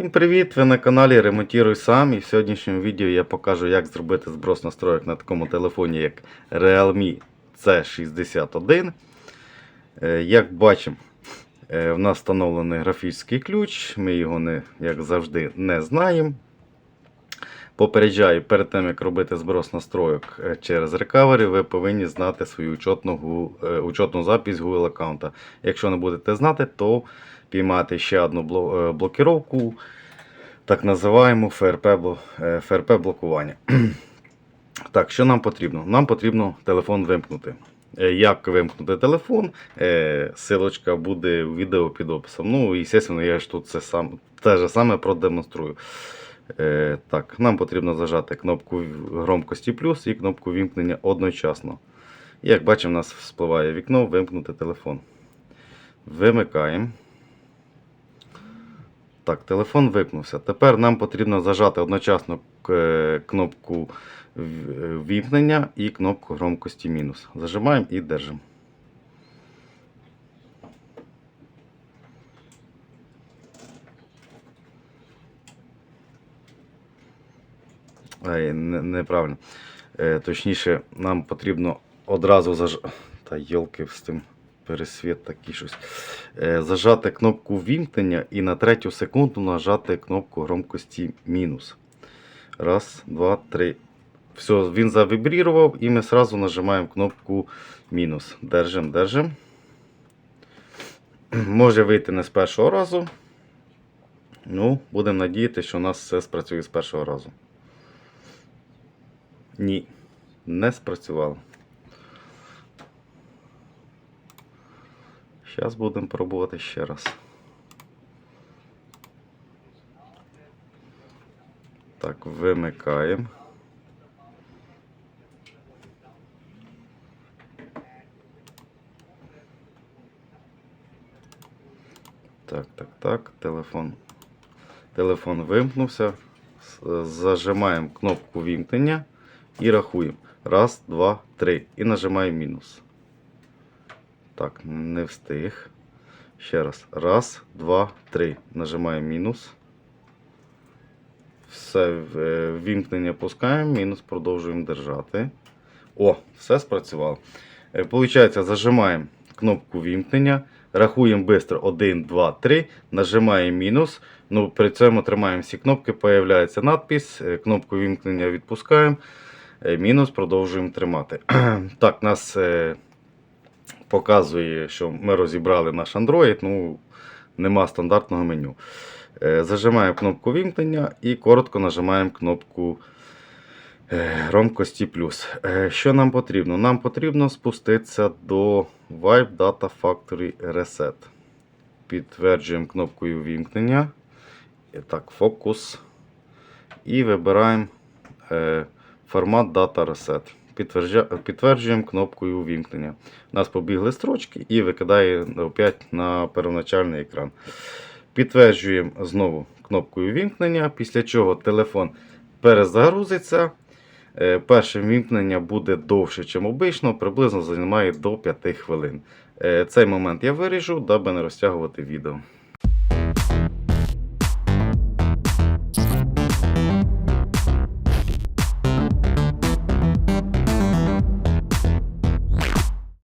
Всім привіт! Ви на каналі Ремонтіруй сам і в сьогоднішньому відео я покажу, як зробити зброс настроєк на такому телефоні, як Realme C61. Е, Як бачимо, е, в нас встановлений графічний ключ, ми його не, як завжди не знаємо. Попереджаю, перед тим як робити зброс настройок е, через Recovery, ви повинні знати свою учетну, е, учетну запись Google аккаунта. Якщо не будете знати, то піймати ще одну е, блокировку, так називаємо ФРП, бло- е, ФРП блокування. Так, що нам потрібно? Нам потрібно телефон вимкнути. Як вимкнути телефон? Силочка буде в відео під описом. Ну, і, звісно, я ж тут це сам, те ж саме продемонструю. Е, так, нам потрібно зажати кнопку громкості плюс і кнопку вімкнення одночасно. Як бачимо, у нас вспливає вікно вимкнути телефон. Вимикаємо. Так, телефон вимкнувся. Тепер нам потрібно зажати одночасно кнопку в- вімкнення і кнопку громкості мінус. Зажимаємо і держимо. Неправильно. Е, точніше, нам потрібно одразу заж... Та йолки з тим пересвіт такий щось. Е, зажати кнопку вімкнення і на третю секунду нажати кнопку громкості мінус. Раз, два, три. Все, він завібрірував і ми одразу нажимаємо кнопку мінус. Держим, держим. Може вийти не з першого разу. Ну, будемо надіятися, що у нас все спрацює з першого разу. Ні, не спрацювало. Зараз будемо пробувати ще раз. Так, вимикаємо. Так, так, так, телефон. Телефон вимкнувся. Зажимаємо кнопку вімкнення і рахуємо. Раз, два, три. І нажимаємо мінус. Так, не встиг. Ще раз. Раз, два, три. Нажимаємо мінус. Все, е, вімкнення пускаємо, мінус продовжуємо держати. О, все спрацювало. Е, Получається, зажимаємо кнопку вімкнення, рахуємо швидко 1, 2, 3, нажимаємо мінус. Ну, при цьому тримаємо всі кнопки, появляється надпис, е, кнопку вімкнення відпускаємо, мінус продовжуємо тримати. так, нас е, показує, що ми розібрали наш Android, ну, нема стандартного меню. Е, Зажимаємо кнопку вімкнення і коротко нажимаємо кнопку е, громкості плюс. Е, Що нам потрібно? Нам потрібно спуститися до Vibe Data Factory Reset. Підтверджуємо кнопкою вімкнення. Так, фокус. І вибираємо е, формат Data Reset. Підтверджуємо кнопкою вімкнення. У нас побігли строчки і викидає опять на первоначальний екран. Підтверджуємо знову кнопкою вімкнення, після чого телефон перезагрузиться. Е, Перше вімкнення буде довше, ніж обично, приблизно займає до 5 хвилин. Е, Цей момент я виріжу, даби не розтягувати відео.